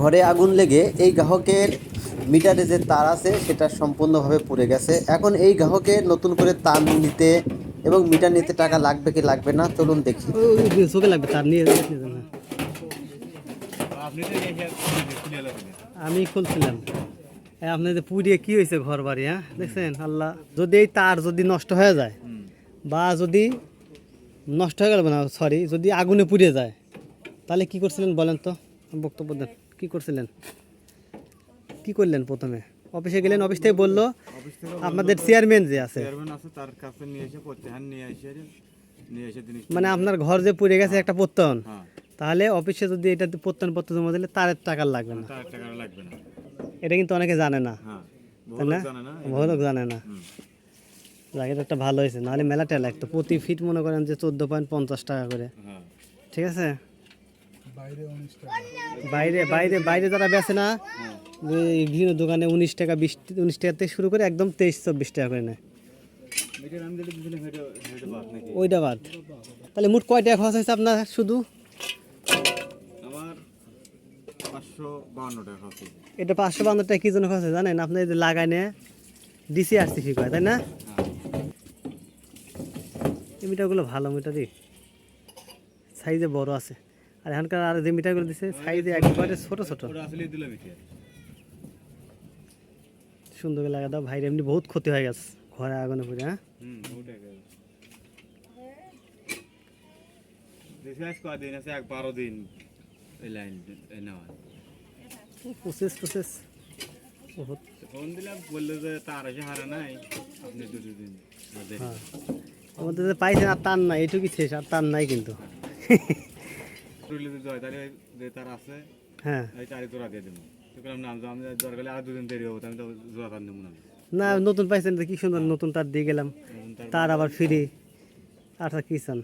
ঘরে আগুন লেগে এই গ্রাহকের মিটারে যে তার আছে, সেটা সম্পূর্ণভাবে পুড়ে গেছে। এখন এই গ্রাহকে নতুন করে তার নিতে এবং মিটার নিতে টাকা লাগবে কি লাগবে না, চলুন দেখি। চোখে লাগবে, তার নিয়ে। আমি খুলছিলাম। আপনাদের পুড়িয়ে কি হয়েছে ঘর বাড়ি হ্যাঁ? দেখছেন, আল্লাহ, যদি এই তার যদি নষ্ট হয়ে যায়, বা যদি নষ্ট হয়ে গেল না সরি যদি আগুনে পুড়ে যায়, তাহলে কি করছিলেন বলেন তো? বক্তব্য দেন। কি করছিলেন? কি করলেন প্রথমে? অফিসে গেলেন অফিস থেকে বলল আপনাদের চেয়ারম্যান যে আছে। চেয়ারম্যান আছে তার কাছে নিয়ে এসে প্রত্যাহার নিয়ে এসে নিয়ে এসে মানে আপনার ঘর যে পুড়ে গেছে একটা প্রত্যয়ন হ্যাঁ। তাহলে অফিসে যদি এটা প্রত্যয়ন পত্র জমা দিলে তার টাকা লাগবে না। তার টাকা লাগবে না। এটা কিন্তু অনেকে জানে না। হ্যাঁ তাই না? জানে না। জায়গাটা একটা ভালো হয়েছে। নাহলে মেলাটা লাগতো। প্রতি ফিট মনে করেন যে চোদ্দ পয়েন্ট পঞ্চাশ টাকা করে। হ্যাঁ। ঠিক আছে? বাইরে বাইরে বাইরে যারা বেছে না যে বিভিন্ন দোকানে উনিশ টাকা বিশ উনিশ টাকা থেকে শুরু করে একদম তেইশ চব্বিশ টাকা করে নেয়। ওইটা বাদ। তাহলে মোট কয় টাকা খরচ হয়েছে আপনার শুধু। এটা পাঁচশো বান্ন টাকা কি জন্য খরচ হয়েছে জানেন? আপনি যদি লাগাই নে ডিসি আসছে ফি করে তাই না? এই মিটারগুলো ভালো মিটারই। সাইজে বড় আছে। আর এখানকার আর যে মিটারগুলো দিছে সাইজে একবারে ছোট ছোট। সুন্দর করে লাগা দাও। ভাইয়ের এমনি বহুত ক্ষতি হয়ে গেছে। ঘরে আগুনে পুড়ে হ্যাঁ? প্রসেস প্রসেস ফোন দিলাম বলল যে তার এসে হারা নাই। আপনি হ্যাঁ। আমাদের পাইছেন আর তার নাই এটুকুই শেষ আর তার নাই কিন্তু। রইলে যদি হয় তাহলে যে তার আছে হ্যাঁ। এই চারি জোড়া দিয়ে দেবো। তো বললাম না আমি দরকার আর দুদিন দেরি হব আমি তো জোড়া তার নেব না না নতুন পাইছেন কি সুন্দর নতুন তার দিয়ে গেলাম। তার তার আবার ফ্রি। আর কি চান?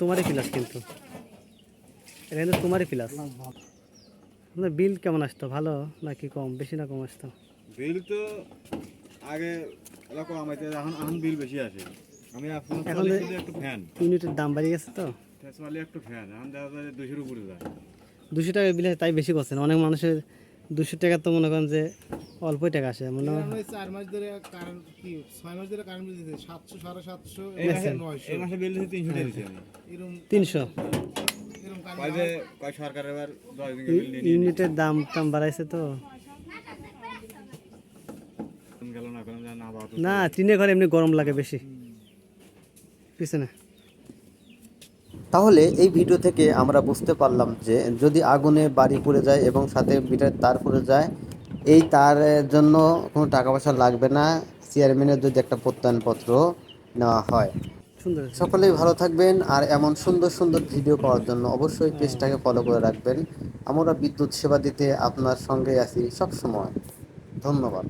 তোমারই প্লাস কিন্তু। এটা কিন্তু তোমারই প্লাস আপনার বিল কেমন আসতো? ভালো নাকি কম? বেশি না কম আসতো? বিল তো আগে এরকম আমাদের এখন এখন বিল বেশি আসে। আমি এখন একটু ফ্যান ইউনিটের দাম বাড়িয়ে গেছে তো? একটু ফ্যান এখন দেখা যায় দুশোর উপরে যায়। দুশো টাকা বিলে তাই বেশি করছেন অনেক মানুষের দুশো টাকা তো মনে করেন যে অল্পই টাকা আসে মনে হয় চার মাস ধরে কারেন্ট কি ছয় মাস ধরে কারেন্ট বিল দিতে সাতশো সাড়ে সাতশো এই মাসে নয়শো। এই মাসে বিল দিতে তিনশো দিয়েছি আমি এরকম তিনশো। ইউনিটের দাম টাম বাড়াইছে তো। না কোনো না না টিনের ঘরে এমনি গরম লাগে বেশি। পিছনে। তাহলে এই ভিডিও থেকে আমরা বুঝতে পারলাম যে যদি আগুনে বাড়ি পুড়ে যায় এবং সাথে মিটার তার পুড়ে যায় এই তারের জন্য কোনো টাকা পয়সা লাগবে না। চেয়ারম্যানের যদি একটা প্রত্যয়নপত্র নেওয়া হয়। সুন্দর সকলেই ভালো থাকবেন আর এমন সুন্দর সুন্দর ভিডিও পাওয়ার জন্য অবশ্যই পেজটাকে ফলো করে রাখবেন। আমরা বিদ্যুৎ সেবা দিতে আপনার সঙ্গে আছি সব সময় ধন্যবাদ।